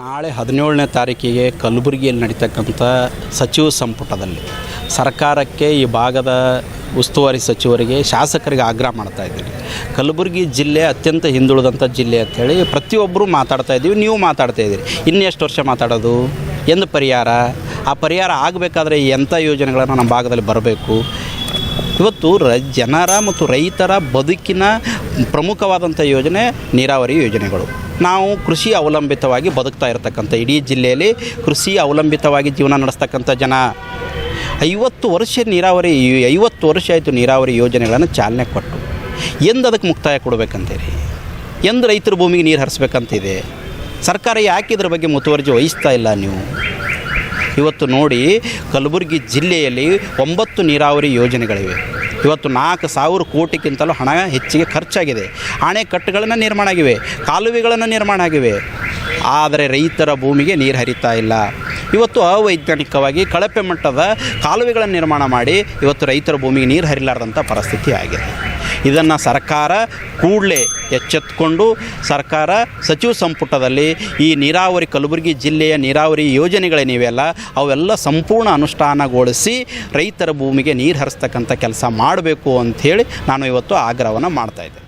ನಾಳೆ ಹದಿನೇಳನೇ ತಾರೀಕಿಗೆ ಕಲಬುರಗಿಯಲ್ಲಿ ನಡೀತಕ್ಕಂಥ ಸಚಿವ ಸಂಪುಟದಲ್ಲಿ ಸರ್ಕಾರಕ್ಕೆ ಈ ಭಾಗದ ಉಸ್ತುವಾರಿ ಸಚಿವರಿಗೆ ಶಾಸಕರಿಗೆ ಆಗ್ರಹ ಮಾಡ್ತಾ ಇದ್ದೀನಿ. ಕಲಬುರಗಿ ಜಿಲ್ಲೆ ಅತ್ಯಂತ ಹಿಂದುಳಿದಂಥ ಜಿಲ್ಲೆ ಅಂಥೇಳಿ ಪ್ರತಿಯೊಬ್ಬರು ಮಾತಾಡ್ತಾ ಇದ್ದೀವಿ, ನೀವು ಮಾತಾಡ್ತಾ ಇದ್ದೀರಿ. ಇನ್ನೆಷ್ಟು ವರ್ಷ ಮಾತಾಡೋದು? ಎಂದು ಪರಿಹಾರ? ಆ ಪರಿಹಾರ ಆಗಬೇಕಾದ್ರೆ ಎಂಥ ಯೋಜನೆಗಳನ್ನು ನಮ್ಮ ಭಾಗದಲ್ಲಿ ಬರಬೇಕು? ಇವತ್ತು ರ, ಜನರ ಮತ್ತು ರೈತರ ಬದುಕಿನ ಪ್ರಮುಖವಾದಂಥ ಯೋಜನೆ ನೀರಾವರಿ ಯೋಜನೆಗಳು. ನಾವು ಕೃಷಿ ಅವಲಂಬಿತವಾಗಿ ಬದುಕ್ತಾ ಇರತಕ್ಕಂಥ ಇಡೀ ಜಿಲ್ಲೆಯಲ್ಲಿ ಕೃಷಿ ಅವಲಂಬಿತವಾಗಿ ಜೀವನ ನಡೆಸ್ತಕ್ಕಂಥ ಜನ. ಐವತ್ತು ವರ್ಷ ನೀರಾವರಿ, ಐವತ್ತು ವರ್ಷ ಆಯಿತು ನೀರಾವರಿ ಯೋಜನೆಗಳನ್ನು ಚಾಲನೆ ಕೊಟ್ಟು. ಎಂದು ಅದಕ್ಕೆ ಮುಕ್ತಾಯ ಕೊಡಬೇಕಂತೀರಿ? ಎಂದು ರೈತರ ಭೂಮಿಗೆ ನೀರು ಹರಿಸ್ಬೇಕಂತಿದೆ? ಸರ್ಕಾರ ಯಾಕೆ ಇದ್ರ ಬಗ್ಗೆ ಮುತುವರ್ಜಿ ವಹಿಸ್ತಾ ಇಲ್ಲ ನೀವು? ಇವತ್ತು ನೋಡಿ ಕಲಬುರಗಿ ಜಿಲ್ಲೆಯಲ್ಲಿ ಒಂಬತ್ತು ನೀರಾವರಿ ಯೋಜನೆಗಳಿವೆ. ಇವತ್ತು ನಾಲ್ಕು ಸಾವಿರ ಕೋಟಿಗಿಂತಲೂ ಹಣ ಹೆಚ್ಚಿಗೆ ಖರ್ಚಾಗಿದೆ. ಅಣೆಕಟ್ಟುಗಳನ್ನು ನಿರ್ಮಾಣ ಆಗಿವೆ, ಕಾಲುವೆಗಳನ್ನು ನಿರ್ಮಾಣ ಆಗಿವೆ. ಆದರೆ ರೈತರ ಭೂಮಿಗೆ ನೀರು ಹರಿತಾ ಇಲ್ಲ. ಇವತ್ತು ಅವೈಜ್ಞಾನಿಕವಾಗಿ ಕಳಪೆ ಮಟ್ಟದ ಕಾಲುವೆಗಳನ್ನು ನಿರ್ಮಾಣ ಮಾಡಿ, ಇವತ್ತು ರೈತರ ಭೂಮಿಗೆ ನೀರು ಹರಿಲಾರ್ದಂಥ ಪರಿಸ್ಥಿತಿ ಆಗಿದೆ. ಇದನ್ನು ಸರ್ಕಾರ ಕೂಡಲೇ ಎಚ್ಚೆತ್ತುಕೊಂಡು ಸರ್ಕಾರ ಸಚಿವ ಸಂಪುಟದಲ್ಲಿ ಈ ನೀರಾವರಿ ಕಲಬುರಗಿ ಜಿಲ್ಲೆಯ ನೀರಾವರಿ ಯೋಜನೆಗಳೇನಿವೆಯಲ್ಲ ಅವೆಲ್ಲ ಸಂಪೂರ್ಣ ಅನುಷ್ಠಾನಗೊಳಿಸಿ ರೈತರ ಭೂಮಿಗೆ ನೀರು ಹರಿಸ್ತಕ್ಕಂಥ ಕೆಲಸ ಮಾಡಬೇಕು ಅಂಥೇಳಿ ನಾನು ಇವತ್ತು ಆಗ್ರಹವನ್ನು ಮಾಡ್ತಾಯಿದ್ದೆ